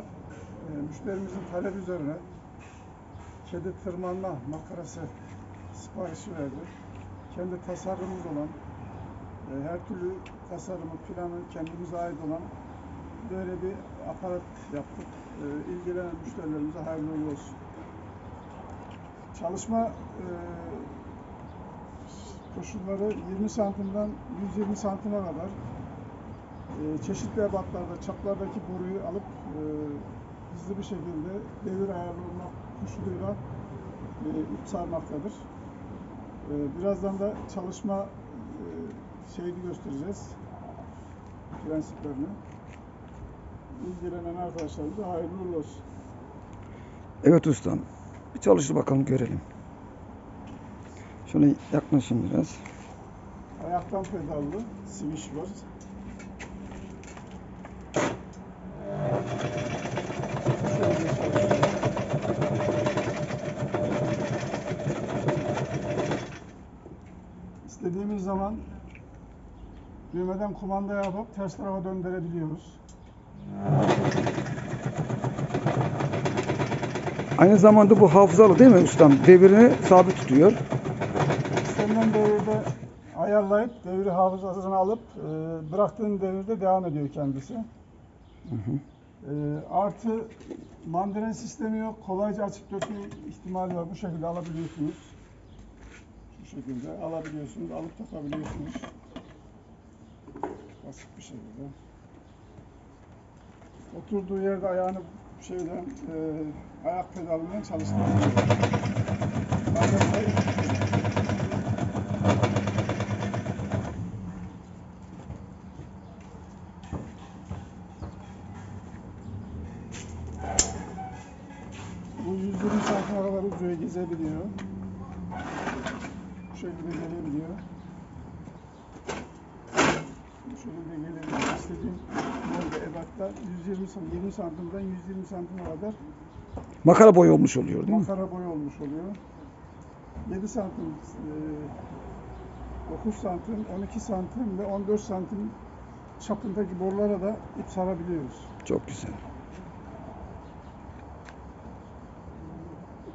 Ee, Müşterimizin talebi üzerine kedi tırmanma makarası siparişi verdi. Kendi tasarımımız olan, e, her türlü tasarımı, planı kendimize ait olan böyle bir aparat yaptık. E, müşterilerimize hayırlı uğurlu olsun. Çalışma e, koşulları 20 santimden 120 santime kadar e, çeşitli ebatlarda, çaplardaki boruyu alıp e, hızlı bir şekilde devir ayarlı olmak koşuluyla e, ip sarmaktadır. E, birazdan da çalışma e, şeyini göstereceğiz. Prensiplerini. İlgilenen arkadaşlarımıza hayırlı uğurlu olsun. Evet ustam. Bir çalıştır bakalım görelim. Şöyle yaklaşın biraz. Ayaktan pedallı switch var. Zaman düğmeden kumanda yapıp ters tarafa döndürebiliyoruz. Aynı zamanda bu hafızalı değil mi ustam? Devirini sabit tutuyor. İstenilen devirde ayarlayıp devri hafızasına alıp e, bıraktığın devirde devam ediyor kendisi. E, artı mandren sistemi yok. Kolayca açıp dökme ihtimali var. Bu şekilde alabiliyorsunuz. Şekilde alabiliyorsunuz. Alıp takabiliyorsunuz. Basit bir şekilde. Oturduğu yerde ayağını şeyden e, ayak pedalından çalıştırabiliyor. Bu 120 santime kadar uzuyor, gezebiliyor. Şekilde gelebiliyor. Bu şekilde gelebiliyor. İstediğim boyda ebatta 120 santim, 20 santimden 120 santime kadar Makara boyu olmuş oluyor değil mi? makara boyu olmuş oluyor. 7 santim, e, 9 santim, 12 santim ve 14 santim çapındaki borulara da ip sarabiliyoruz. Çok güzel.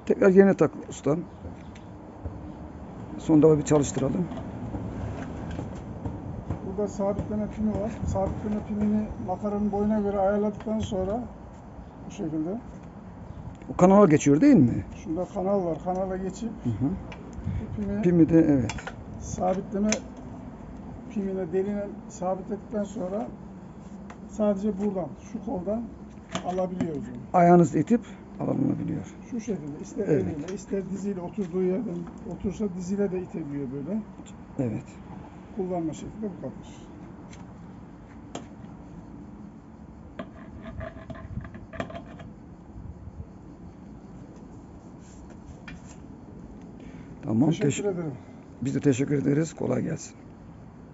Tekrar yerine tak ustam. Son defa bir çalıştıralım. Burada sabitleme pimi var. Sabitleme pimini makaranın boyuna göre ayarladıktan sonra bu şekilde. O kanala geçiyor değil mi? Şurada kanal var. Kanala geçip Hı hı. pimi Pimi de evet. sabitleme pimine derine sabitledikten sonra sadece buradan, şu koldan alabiliyoruz. Ayağınızı itip alınabiliyor. Şu şekilde ister Evet. eliyle ister diziyle oturduğu yerden otursa diziyle de itebiliyor böyle. Evet. Kullanma şekli bu kadar. Tamam. Teşekkür ederim. Biz de teşekkür ederiz. Kolay gelsin.